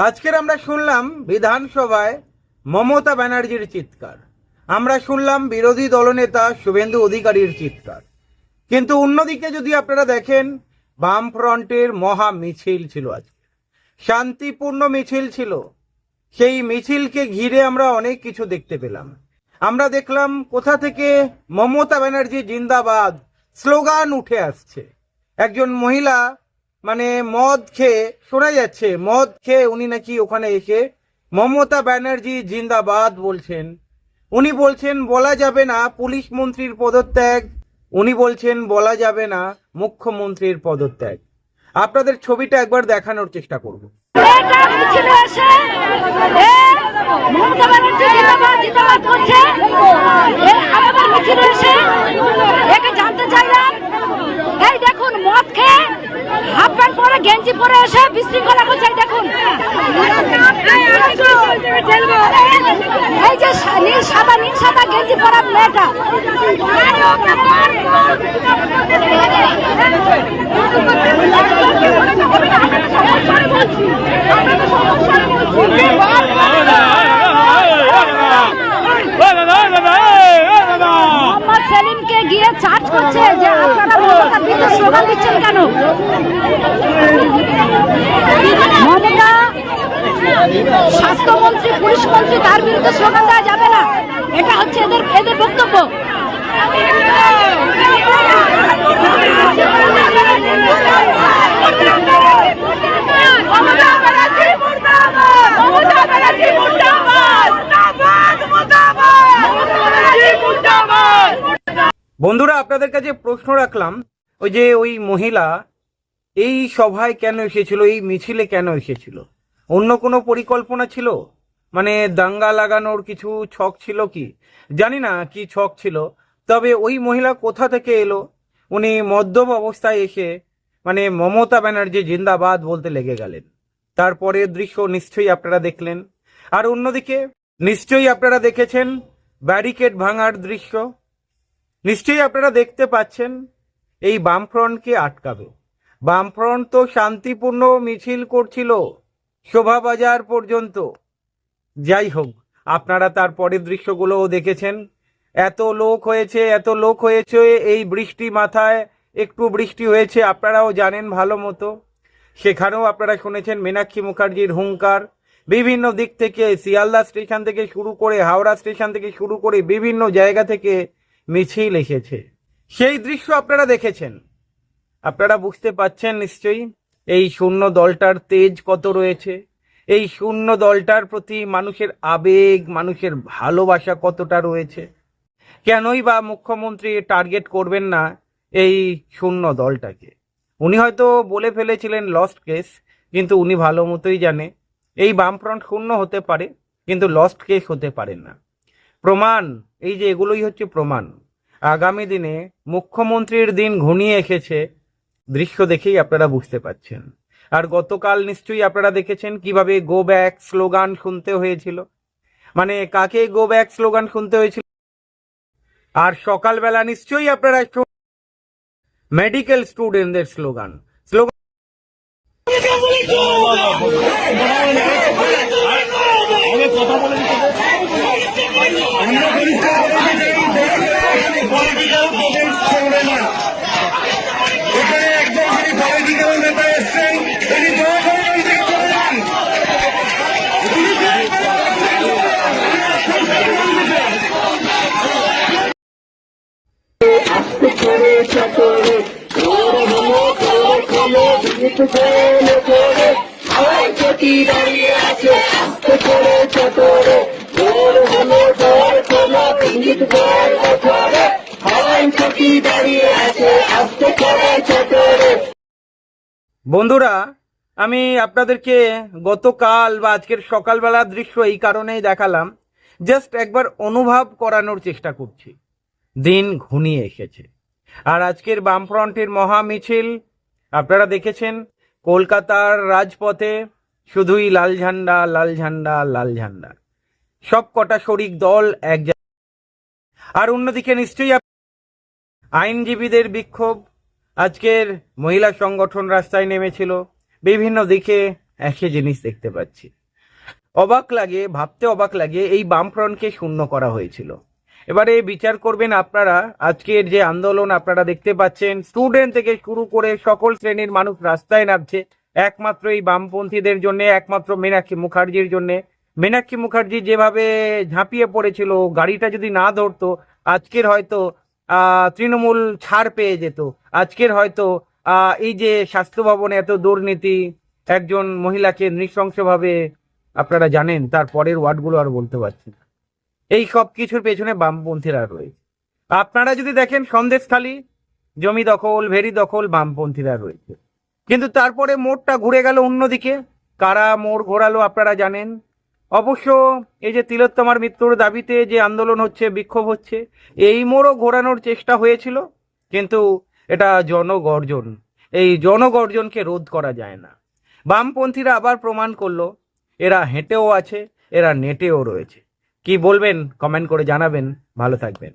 আজকের আমরা শুনলাম বিধানসভায় মমতা ব্যানার্জির চিৎকার। আমরা শুনলাম বিরোধী দলনেতা শুভেন্দু অধিকারীর চিৎকার। কিন্তু অন্যদিকে যদি আপনারা দেখেন বাম ফ্রন্টের মহা মিছিল ছিল আজকে। শান্তিপূর্ণ মিছিল ছিল। সেই মিছিলকে ঘিরে আমরা অনেক কিছু দেখতে পেলাম। আমরা দেখলাম কোথা থেকে মমতা ব্যানার্জি জিন্দাবাদ, স্লোগান উঠে আসছে। একজন মহিলা মানে মদ খেয়ে, শোনা যাচ্ছে, মদ খেয়ে উনি নাকি ওখানে এসে মমতা ব্যানার্জি জিন্দাবাদ বলছেন। উনি বলছেন, বলা যাবে না, পুলিশ মন্ত্রীর পদত্যাগ। উনি বলছেন, বলা যাবে না, মুখ্যমন্ত্রীর পদত্যাগ। আপনাদের ছবিটা একবার দেখানোর চেষ্টা করব। দেখুন, মদ খেয়ে হাফ প্যান্ট পরে, গেঞ্জি পরে এসে বিশৃঙ্খলা করছে দেখুন। এই যে নীল সাদা নীল সাদা গেঞ্জি পরা মেয়েটা। চার্জ করছে যে আপনারা মমতার স্লোগান দিচ্ছেন কেন? মমতা স্বাস্থ্যমন্ত্রী, পুলিশ মন্ত্রী তার বিরুদ্ধে স্লোগান দেওয়া যাবে না। এটা হচ্ছে এদের এদের বক্তব্য মমতা ব্যানার্জি মুর্দাবাদ মমতা ব্যানার্জি মুর্দাবাদ মুর্দাবাদ মুর্দাবাদ মমতা ব্যানার্জি মুর্দাবাদ বন্ধুরা আপনাদের কাছে প্রশ্ন রাখলাম, ওই যে ওই মহিলা এই সভায় কেন এসেছিল, এই মিছিলে কেন এসেছিল? অন্য কোনো পরিকল্পনা ছিল? মানে দাঙ্গা লাগানোর কিছু ছক ছিল কি? জানি না কি ছক ছিল, তবে ওই মহিলা কোথা থেকে এলো? উনি মদ্যপ অবস্থায় এসে মানে মমতা ব্যানার্জি জিন্দাবাদ বলতে লেগে গেলেন। তারপরের দৃশ্য নিশ্চয়ই আপনারা দেখলেন। আর অন্যদিকে, নিশ্চয়ই আপনারা দেখেছেন ব্যারিকেড ভাঙার দৃশ্য। নিশ্চয়ই আপনারা দেখতে পাচ্ছেন, এই বামফ্রন্টকে আটকাবে। বামফ্রন্ট তো শান্তিপূর্ণ মিছিল করছিল শোভাবাজার পর্যন্ত। যাই হোক, আপনারা তার পরের দৃশ্যগুলোও দেখেছেন। এত লোক হয়েছে, এত লোক হয়েছে, এই বৃষ্টি মাথায় একটু বৃষ্টি হয়েছে, আপনারাও জানেন ভালো মতো। সেখানেও আপনারা শুনেছেন মীনাক্ষী মুখার্জির হুঙ্কার। বিভিন্ন দিক থেকে, শিয়ালদা স্টেশন থেকে শুরু করে, হাওড়া স্টেশন থেকে শুরু করে, বিভিন্ন জায়গা থেকে মিছিল এসেছে সেই দৃশ্য আপনারা দেখেছেন। আপনারা বুঝতে পাচ্ছেন নিশ্চয়ই, এই শূন্য দলটার তেজ কত রয়েছে, এই শূন্য দলটার প্রতি মানুষের আবেগ, মানুষের ভালোবাসা কতটা রয়েছে। কেনই বা মুখ্যমন্ত্রী টার্গেট করবেন না এই শূন্য দলটাকে। উনি হয়তো বলে ফেলেছিলেন লস্ট কেস কিন্তু উনি ভালো মতোই জানে। এই বামফ্রন্ট শূন্য হতে পারে, কিন্তু লস্ট কেস হতে পারে না। প্রমাণ, এই যে এগুলোই হচ্ছে প্রমাণ। আগামী দিনে মুখ্যমন্ত্রীর দিন ঘনিয়ে এসেছে, দৃশ্য দেখেই আপনারা বুঝতে পাচ্ছেন। আর গতকাল নিশ্চয়ই আপনারা দেখেছেন কীভাবে গো ব্যাক স্লোগান শুনতে হয়েছিল। মানে কাকে গো ব্যাক স্লোগান শুনতে হয়েছিল? আর সকালবেলা নিশ্চয়ই আপনারা মেডিকেল স্টুডেন্টদের স্লোগান স্লোগান এখানে একজন যিনি পলিটিক্যাল নেতা এসছেন তিনি দয়া করে করে হলো করে করে তোর খোলো বিদ্যুৎ গোল বন্ধুরা, আমি আপনাদেরকে গতকাল বা আজকের সকালবেলার দৃশ্য এই কারণেই দেখালাম। জাস্ট একবার অনুভব করানোর চেষ্টা করছি। দিন ঘনিয়ে এসেছে। আর আজকের বামফ্রন্টের মহা মিছিল, আপনারা দেখেছেন, কলকাতার রাজপথে শুধুই লাল ঝান্ডা লাল ঝান্ডা লাল ঝান্ডা। সব কটা শরিক দল এক আর অন্যদিকে নিশ্চয়ই আইনজীবীদের বিক্ষোভ। আজকের মহিলা সংগঠন রাস্তায় নেমেছিল। বিভিন্ন দিকে একই জিনিস দেখতে পাচ্ছি। অবাক লাগে, ভাবতে অবাক লাগে, এই বামফ্রন্টকে শূন্য করা হয়েছিল। এবারে বিচার করবেন আপনারা। আজকের যে আন্দোলন আপনারা দেখতে পাচ্ছেন, স্টুডেন্ট থেকে শুরু করে সকল শ্রেণির মানুষ রাস্তায় নামছে। একমাত্র এই বামপন্থীদের জন্য, একমাত্র মীনাক্ষী মুখার্জির জন্য। মীনাক্ষী মুখার্জি যেভাবে ঝাঁপিয়ে পড়েছিল, গাড়িটা যদি না ধরতো, আজকের হয়তো তৃণমূল ছাড় পেয়ে যেত। আজকের হয়তো আহ, এই যে স্বাস্থ্য ভবনে এত দুর্নীতি একজন মহিলাকে নৃশংসভাবে আপনারা জানেন তার পরের ওয়ার্ডগুলো আর বলতে পারছি না। এই সব কিছুর পেছনে বামপন্থীরা রয়েছে। আপনারা যদি দেখেন সন্দেশখালী জমি দখল ভেরি দখল বামপন্থীরা রয়েছে। কিন্তু তারপরে মোড়টা ঘুরে গেল অন্যদিকে। কারা মোড় ঘোরালো আপনারা জানেন অবশ্য এই যে তিলোত্তমার মৃত্যুর দাবিতে যে আন্দোলন হচ্ছে, বিক্ষোভ হচ্ছে, এই মোড়ও ঘোরানোর চেষ্টা হয়েছিল, কিন্তু এটা জনগর্জন। এই জনগর্জনকে রোধ করা যায় না। বামপন্থীরা আবার প্রমাণ করল, এরা হেঁটেও আছে, এরা নেটেও রয়েছে। কি বলবেন, কমেন্ট করে জানাবেন। ভালো থাকবেন।